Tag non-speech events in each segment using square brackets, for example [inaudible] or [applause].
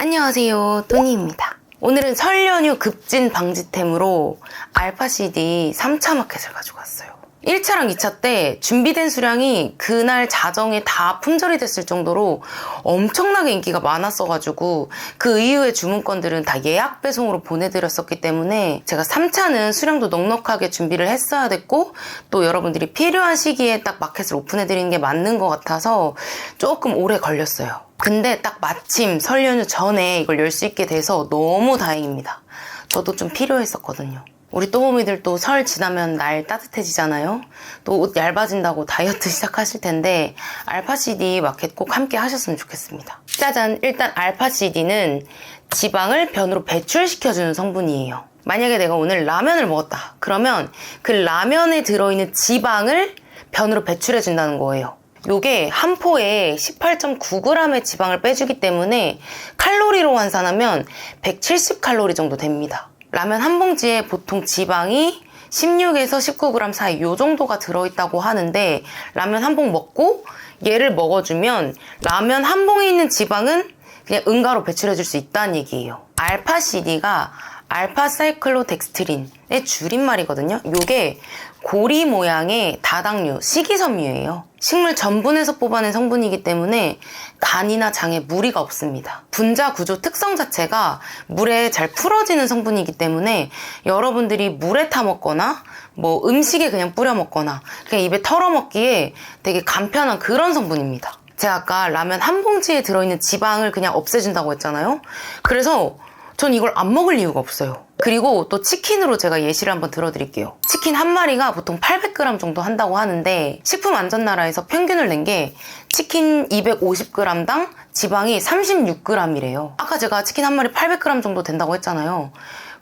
안녕하세요. 토니입니다. 오늘은 설 연휴 급진 방지템으로 알파CD 3차 마켓을 가지고 왔어요. 1차랑 2차 때 준비된 수량이 그날 자정에 다 품절이 됐을 정도로 엄청나게 인기가 많았어가지고 그 이후에 주문건들은 다 예약 배송으로 보내드렸었기 때문에 제가 3차는 수량도 넉넉하게 준비를 했어야 됐고 또 여러분들이 필요한 시기에 딱 마켓을 오픈해드리는 게 맞는 것 같아서 조금 오래 걸렸어요. 근데 딱 마침 설 연휴 전에 이걸 열 수 있게 돼서 너무 다행입니다. 저도 좀 필요했었거든요. 우리 또모미들 또 설 지나면 날 따뜻해지잖아요. 또 옷 얇아진다고 다이어트 [laughs] 시작하실 텐데 알파CD 마켓 꼭 함께 하셨으면 좋겠습니다. 짜잔! 일단 알파CD는 지방을 변으로 배출시켜주는 성분이에요. 만약에 내가 오늘 라면을 먹었다. 그러면 그 라면에 들어있는 지방을 변으로 배출해준다는 거예요. 요게 한 포에 18.9g의 지방을 빼주기 때문에 칼로리로 환산하면 170칼로리 정도 됩니다. 라면 한 봉지에 보통 지방이 16에서 19g 사이 요 정도가 들어있다고 하는데 라면 한 봉 먹고 얘를 먹어주면 라면 한 봉에 있는 지방은 그냥 응가로 배출해줄 수 있다는 얘기예요. 알파CD가 알파사이클로덱스트린의 줄임말이거든요. 요게 고리 모양의 다당류, 식이섬유예요. 식물 전분에서 뽑아낸 성분이기 때문에 간이나 장에 무리가 없습니다. 분자 구조 특성 자체가 물에 잘 풀어지는 성분이기 때문에 여러분들이 물에 타 먹거나 뭐 음식에 그냥 뿌려 먹거나 그냥 입에 털어 먹기에 되게 간편한 그런 성분입니다. 제가 아까 라면 한 봉지에 들어있는 지방을 그냥 없애준다고 했잖아요. 그래서 전 이걸 안 먹을 이유가 없어요. 그리고 또 치킨으로 제가 예시를 한번 들어드릴게요. 치킨 한 마리가 보통 800g 정도 한다고 하는데 식품안전나라에서 평균을 낸 게 치킨 250g당 지방이 36g이래요. 아까 제가 치킨 한 마리 800g 정도 된다고 했잖아요.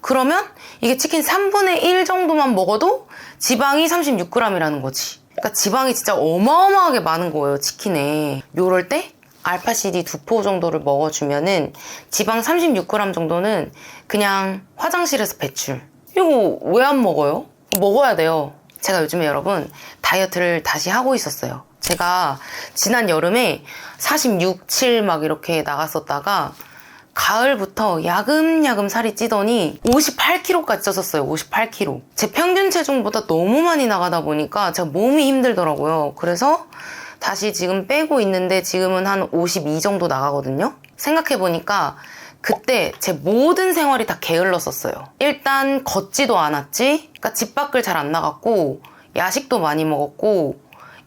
그러면 이게 치킨 3분의 1 정도만 먹어도 지방이 36g이라는 거지. 그러니까 지방이 진짜 어마어마하게 많은 거예요, 치킨에. 요럴 때 알파CD 두 포 정도를 먹어주면은 지방 36g 정도는 그냥 화장실에서 배출. 이거 왜 안 먹어요? 먹어야 돼요. 제가 요즘에 여러분 다이어트를 다시 하고 있었어요. 제가 지난 여름에 46, 7 막 이렇게 나갔었다가 가을부터 야금야금 살이 찌더니 58kg까지 쪘었어요. 58kg. 제 평균 체중보다 너무 많이 나가다 보니까 제가 몸이 힘들더라고요. 그래서 다시 지금 빼고 있는데 지금은 한 52 정도 나가거든요. 생각해보니까 그때 제 모든 생활이 다 게을렀었어요. 일단 걷지도 않았지. 그러니까 집 밖을 잘 안 나갔고 야식도 많이 먹었고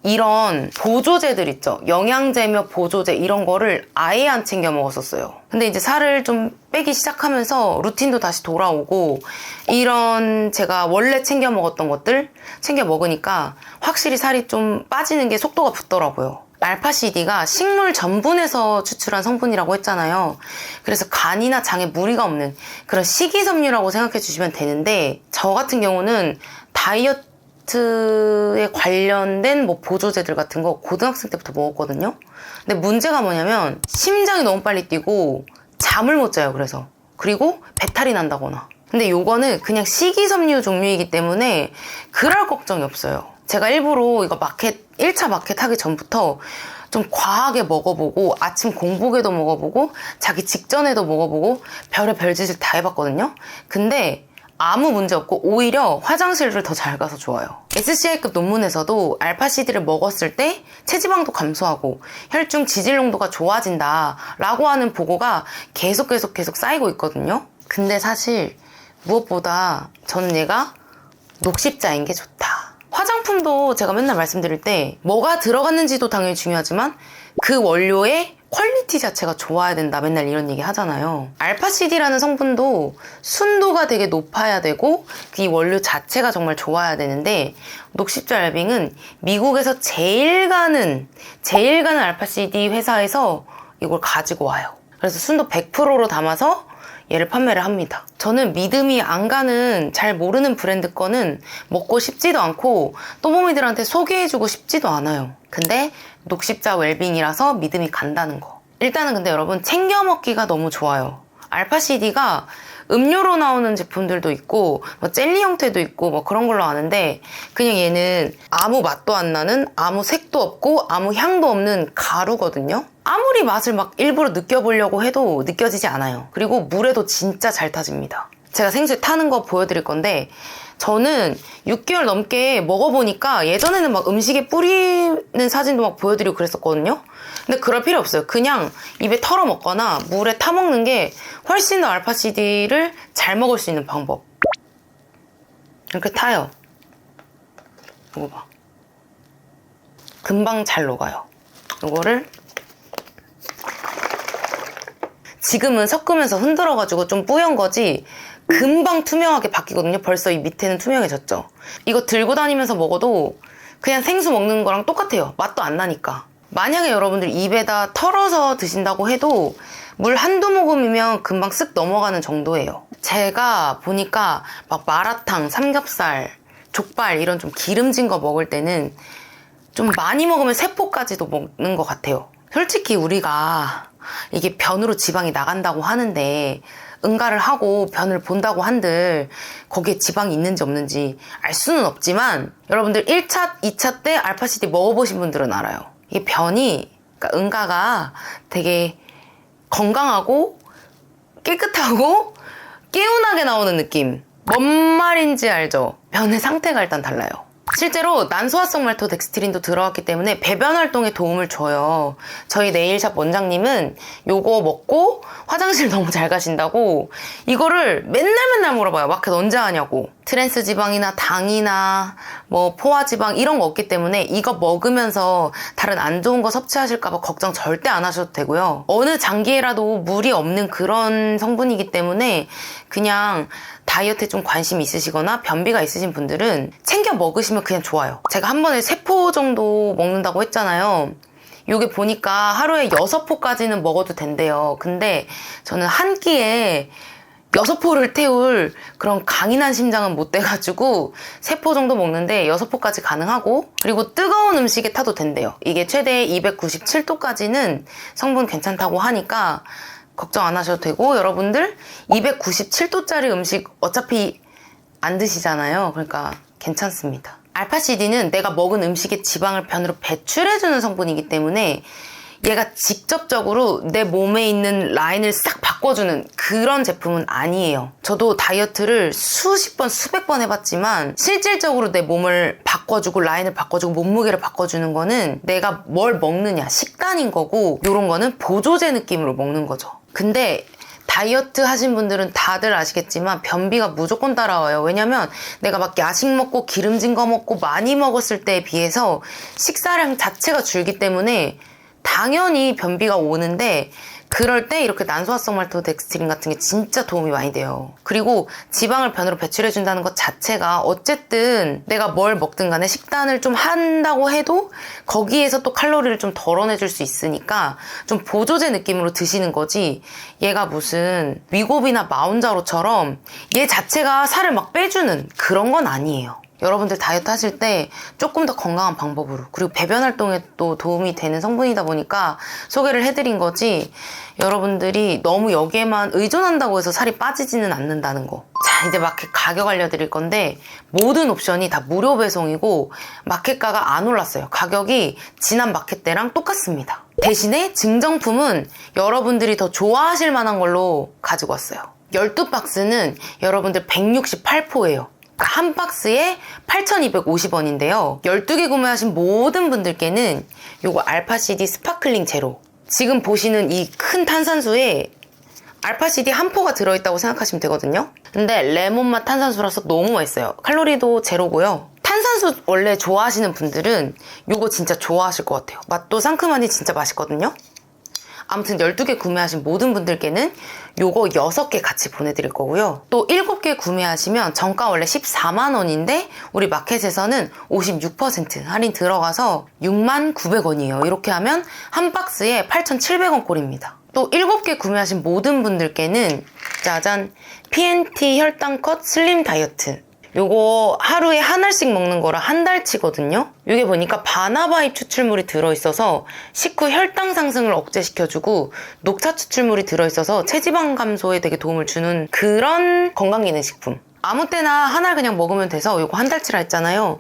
이런 보조제들 있죠. 영양제며 보조제 이런 거를 아예 안 챙겨 먹었었어요. 근데 이제 살을 좀 빼기 시작하면서 루틴도 다시 돌아오고 이런 제가 원래 챙겨 먹었던 것들 챙겨 먹으니까 확실히 살이 좀 빠지는 게 속도가 붙더라고요. 알파CD가 식물 전분에서 추출한 성분이라고 했잖아요. 그래서 간이나 장에 무리가 없는 그런 식이섬유라고 생각해 주시면 되는데 저 같은 경우는 다이어트 다이어트에 관련된 뭐 보조제들 같은 거 고등학생 때부터 먹었거든요. 근데 문제가 뭐냐면 심장이 너무 빨리 뛰고 잠을 못 자요. 그래서 그리고 배탈이 난다거나. 근데 요거는 그냥 식이섬유 종류이기 때문에 그럴 걱정이 없어요. 제가 일부러 이거 마켓 1차 마켓 하기 전부터 좀 과하게 먹어보고 아침 공복에도 먹어보고 자기 직전에도 먹어보고 별의 별짓을 다 해봤거든요. 근데 아무 문제 없고 오히려 화장실을 더 잘 가서 좋아요. SCI급 논문에서도 알파CD를 먹었을 때 체지방도 감소하고 혈중 지질 농도가 좋아진다 라고 하는 보고가 계속 계속 계속 쌓이고 있거든요. 근데 사실 무엇보다 저는 얘가 녹십자인 게 좋다. 화장품도 제가 맨날 말씀드릴 때 뭐가 들어갔는지도 당연히 중요하지만 그 원료의 퀄리티 자체가 좋아야 된다. 맨날 이런 얘기 하잖아요. 알파CD라는 성분도 순도가 되게 높아야 되고 이 원료 자체가 정말 좋아야 되는데 녹십자 얄빙은 미국에서 제일 가는 제일 가는 알파CD 회사에서 이걸 가지고 와요. 그래서 순도 100%로 담아서 얘를 판매를 합니다. 저는 믿음이 안 가는 잘 모르는 브랜드 거는 먹고 싶지도 않고 또모미들한테 소개해주고 싶지도 않아요. 근데 녹십자 웰빙이라서 믿음이 간다는 거. 일단은 근데 여러분 챙겨 먹기가 너무 좋아요. 알파CD가 음료로 나오는 제품들도 있고 뭐 젤리 형태도 있고 뭐 그런 걸로 아는데 그냥 얘는 아무 맛도 안 나는 아무 색도 없고 아무 향도 없는 가루거든요. 아무리 맛을 막 일부러 느껴보려고 해도 느껴지지 않아요. 그리고 물에도 진짜 잘 타집니다. 제가 생수에 타는 거 보여드릴 건데 저는 6개월 넘게 먹어보니까 예전에는 막 음식에 뿌리는 사진도 막 보여드리고 그랬었거든요. 근데 그럴 필요 없어요. 그냥 입에 털어 먹거나 물에 타 먹는 게 훨씬 더 알파시디를 잘 먹을 수 있는 방법. 이렇게 타요. 이거 봐. 금방 잘 녹아요. 이거를 지금은 섞으면서 흔들어가지고 좀 뿌연 거지 금방 투명하게 바뀌거든요. 벌써 이 밑에는 투명해졌죠. 이거 들고 다니면서 먹어도 그냥 생수 먹는 거랑 똑같아요. 맛도 안 나니까. 만약에 여러분들 입에다 털어서 드신다고 해도 물 한두 모금이면 금방 쓱 넘어가는 정도예요. 제가 보니까 막 마라탕, 삼겹살, 족발 이런 좀 기름진 거 먹을 때는 좀 많이 먹으면 세포까지도 먹는 것 같아요. 솔직히 우리가 이게 변으로 지방이 나간다고 하는데 응가를 하고 변을 본다고 한들 거기에 지방이 있는지 없는지 알 수는 없지만 여러분들 1차, 2차 때 알파시디 먹어보신 분들은 알아요. 이게 변이, 그러니까 응가가 되게 건강하고 깨끗하고 [laughs] 개운하게 나오는 느낌. 뭔 말인지 알죠? 변의 상태가 일단 달라요. 실제로 난소화성 말토 덱스트린도 들어갔기 때문에 배변 활동에 도움을 줘요. 저희 네일샵 원장님은 요거 먹고 화장실 [laughs] 너무 잘 가신다고 이거를 맨날 맨날 물어봐요. 마켓 언제 하냐고. 트랜스 지방이나 당이나 뭐 포화 지방 이런 거 없기 때문에 이거 먹으면서 다른 안 좋은 거 섭취하실까봐 걱정 절대 안 하셔도 되고요. 어느 장기에라도 물이 없는 그런 성분이기 때문에 그냥 다이어트에 좀 관심 있으시거나 변비가 있으신 분들은 챙겨 먹으시면 그냥 좋아요. 제가 한 번에 세 포 정도 먹는다고 했잖아요. 요게 보니까 하루에 여섯 포까지는 먹어도 된대요. 근데 저는 한 끼에 여섯 포를 태울 그런 강인한 심장은 못 돼가지고 세 포 정도 먹는데 여섯 포까지 가능하고 그리고 뜨거운 음식에 타도 된대요. 이게 최대 297도까지는 성분 괜찮다고 하니까 걱정 안 하셔도 되고 여러분들 297도짜리 음식 어차피 안 드시잖아요. 그러니까 괜찮습니다. 알파시디는 내가 먹은 음식의 지방을 변으로 배출해주는 성분이기 때문에 얘가 직접적으로 내 몸에 있는 라인을 싹 바꿔주는 그런 제품은 아니에요. 저도 다이어트를 수십 번, 수백 번 해봤지만 실질적으로 내 몸을 바꿔주고 라인을 바꿔주고 몸무게를 바꿔주는 거는 내가 뭘 먹느냐 식단인 거고 이런 거는 보조제 느낌으로 먹는 거죠. 근데 다이어트 하신 분들은 다들 아시겠지만 변비가 무조건 따라와요. 왜냐면 내가 막 야식 먹고 기름진 거 먹고 많이 먹었을 때에 비해서 식사량 자체가 줄기 때문에 당연히 변비가 오는데 그럴 때 이렇게 난소화성 말토덱스트린 같은 게 진짜 도움이 많이 돼요. 그리고 지방을 변으로 배출해준다는 것 자체가 어쨌든 내가 뭘 먹든 간에 식단을 좀 한다고 해도 거기에서 또 칼로리를 좀 덜어내줄 수 있으니까 좀 보조제 느낌으로 드시는 거지 얘가 무슨 위고비나 마운자로처럼 얘 자체가 살을 막 빼주는 그런 건 아니에요. 여러분들 다이어트 하실 때 조금 더 건강한 방법으로 그리고 배변 활동에 또 도움이 되는 성분이다 보니까 소개를 해드린 거지 여러분들이 너무 여기에만 의존한다고 해서 살이 빠지지는 않는다는 거. 자 이제 마켓 가격 알려드릴 건데 모든 옵션이 다 무료 배송이고 마켓가가 안 올랐어요. 가격이 지난 마켓 때랑 똑같습니다. 대신에 증정품은 여러분들이 더 좋아하실 만한 걸로 가지고 왔어요. 12박스는 여러분들 168포예요. 한 박스에 8,250원인데요. 12개 구매하신 모든 분들께는 요거 알파시디 스파클링 제로. 지금 보시는 이 큰 탄산수에 알파시디 한 포가 들어있다고 생각하시면 되거든요. 근데 레몬맛 탄산수라서 너무 맛있어요. 칼로리도 제로고요. 탄산수 원래 좋아하시는 분들은 요거 진짜 좋아하실 것 같아요. 맛도 상큼하니 진짜 맛있거든요. 아무튼 12개 구매하신 모든 분들께는 요거 6개 같이 보내드릴 거고요. 또 7개 구매하시면 정가 원래 14만 원인데 우리 마켓에서는 56% 할인 들어가서 6만 900원이에요. 이렇게 하면 한 박스에 8,700원 꼴입니다. 또 7개 구매하신 모든 분들께는 짜잔 PNT 혈당 컷 슬림 다이어트 요거 하루에 한 알씩 먹는 거라 한 달치거든요. 이게 보니까 바나바잎 추출물이 들어있어서 식후 혈당 상승을 억제시켜주고 녹차 추출물이 들어있어서 체지방 감소에 되게 도움을 주는 그런 건강기능식품. 아무 때나 한 알 그냥 먹으면 돼서 요거 한 달치라 했잖아요.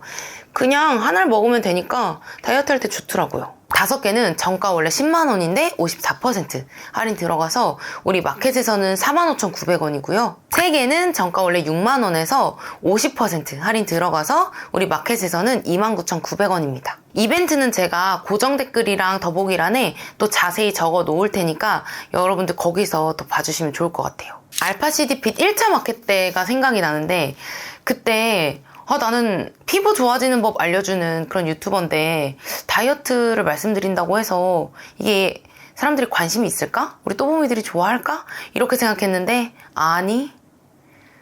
그냥 한 알 먹으면 되니까 다이어트 할 때 좋더라고요. 다섯 개는 정가 원래 10만 원인데 54% 할인 들어가서 우리 마켓에서는 45,900원이고요. 세 개는 정가 원래 6만 원에서 50% 할인 들어가서 우리 마켓에서는 29,900원입니다. 이벤트는 제가 고정 댓글이랑 더보기란에 또 자세히 적어 놓을 테니까 여러분들 거기서 더 봐주시면 좋을 것 같아요. 알파시디핏 1차 마켓 때가 생각이 나는데 그때 아, 나는 피부 좋아지는 법 알려주는 그런 유튜버인데 다이어트를 말씀드린다고 해서 이게 사람들이 관심이 있을까? 우리 또보미들이 좋아할까? 이렇게 생각했는데 아니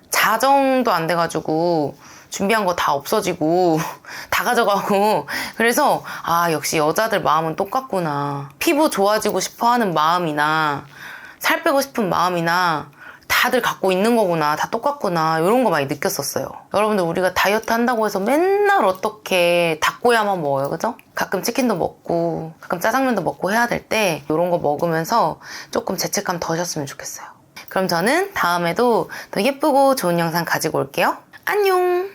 자정도 안 돼가지고 준비한 거 다 없어지고 [laughs] 다 가져가고 그래서 아 역시 여자들 마음은 똑같구나 피부 좋아지고 싶어하는 마음이나 살 빼고 싶은 마음이나 다들 갖고 있는 거구나 다 똑같구나 이런 거 많이 느꼈었어요. 여러분들 우리가 다이어트 한다고 해서 맨날 어떻게 닭고야만 먹어요 그죠? 가끔 치킨도 먹고 가끔 짜장면도 먹고 해야 될 때 이런 거 먹으면서 조금 죄책감 덜셨으면 좋겠어요. 그럼 저는 다음에도 더 예쁘고 좋은 영상 가지고 올게요. 안녕